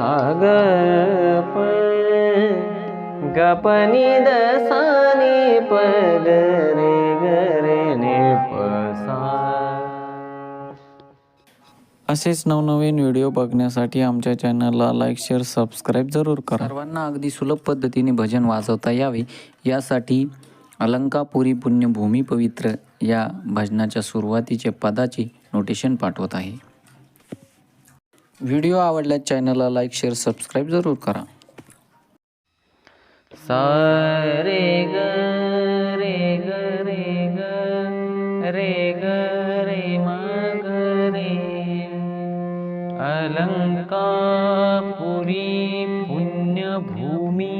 साग प गपनी दसानी पद रे ग रे ने प सा असेच नवनवीन व्हिडिओ बघण्यासाठी आमच्या चॅनलला लाईक शेअर सबस्क्राईब जरूर करा. सर्वांना अगदी सुलभ पद्धतीने भजन वाजवता यावे. यासाठी अलंकापुरी पुण्यभूमी पवित्र या भजनाच्या सुरुवातीचे पदाची नोटेशन पाठवत आहे. व्हिडिओ आवडल्यास चॅनलला लाईक शेअर सबस्क्राईब जरूर करा. सा रे ग रे ग रे ग रे ग रे म ग रे. अलंकापुरी पुण्यभूमी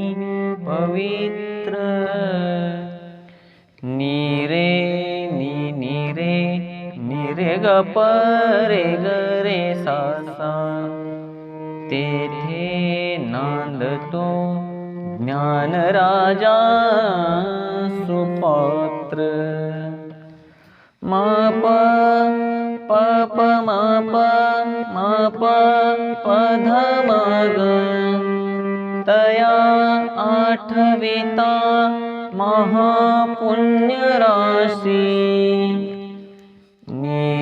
पवित्र ग प रे ग रे सा सा सार्हे नान्दतो ज्ञानराजा सुपात्र मा पधमाग तया आठविता महापुण्यराशि।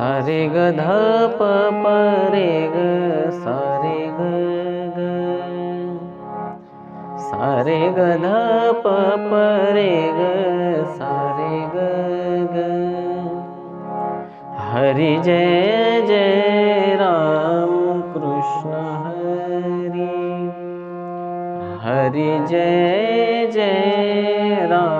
सारे ग ध प प रे ग। सारे ग ग सारे ग ध प प रे ग सारे ग ग। हरि जय जय राम कृष्ण हरि। हरि जय जय राम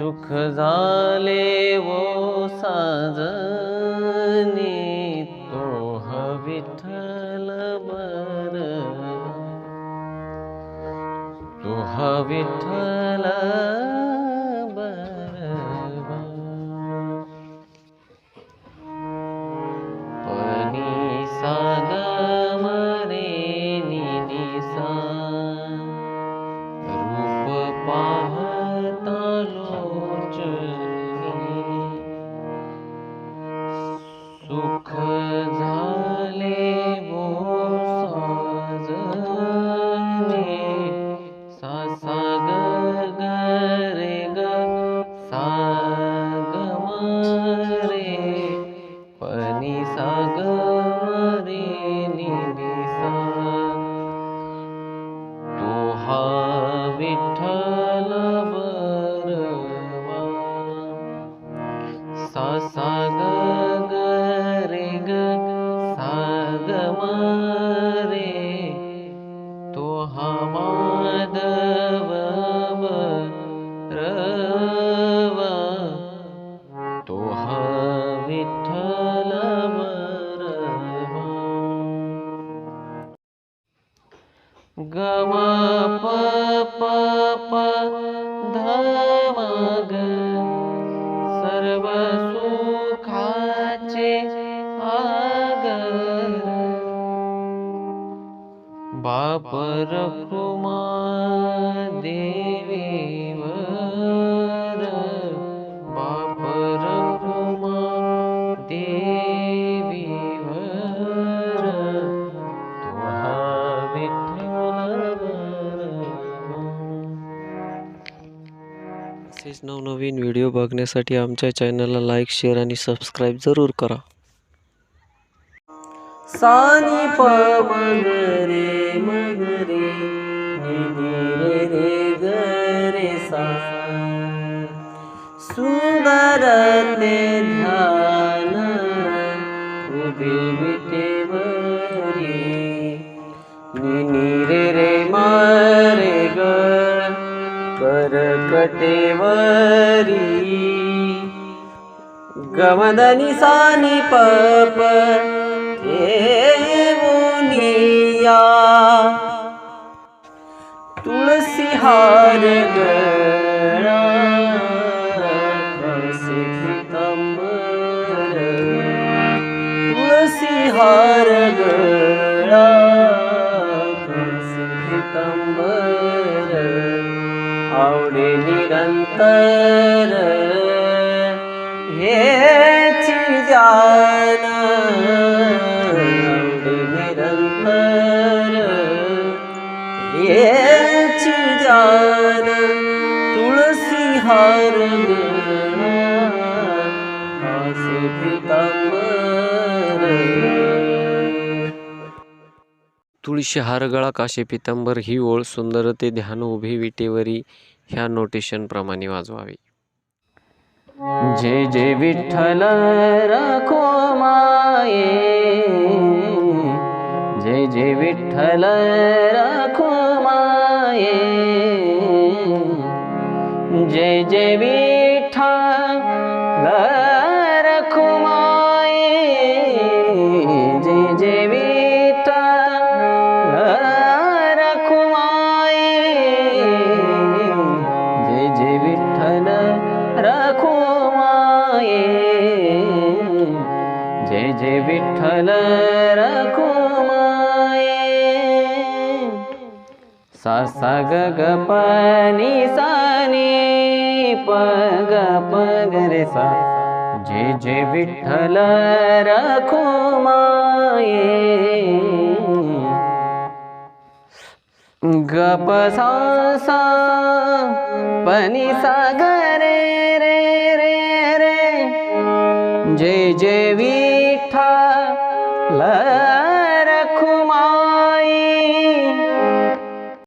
सुख झाले वो साजनी तो ह विठ्ठल बर. तो विठ्ठल सुखा आगर अगर रुमा व्हिडिओ बघण्यासाठी आमच्या चॅनलला लाईक शेअर आणि सबस्क्राईब जरूर करा. सानी प मग रे मग रे नि रे रे ग रे सा. सुंदर ते धा गमदनी सानी पप मुनिया तुळसी हार गळा कसे पितांबर तुळसी हार गळा कसे पितांबर आवडे निरंतर हेची आवडे निरंतर। जान तुळसी हार तुळशी हारगळा काशे पितांबर ही ओळ सुंदर ते ध्यान उभे विटेवरी ह्या नोटेशन प्रमाणे वाजवावी. जट्ठल रखो माये। जे जे विठ्ठल रखो मे जय विठ्ठल सा सा ग ग प ग प ग रे सा जय सा सा ग रे रे रे। जय जय विठ्ठल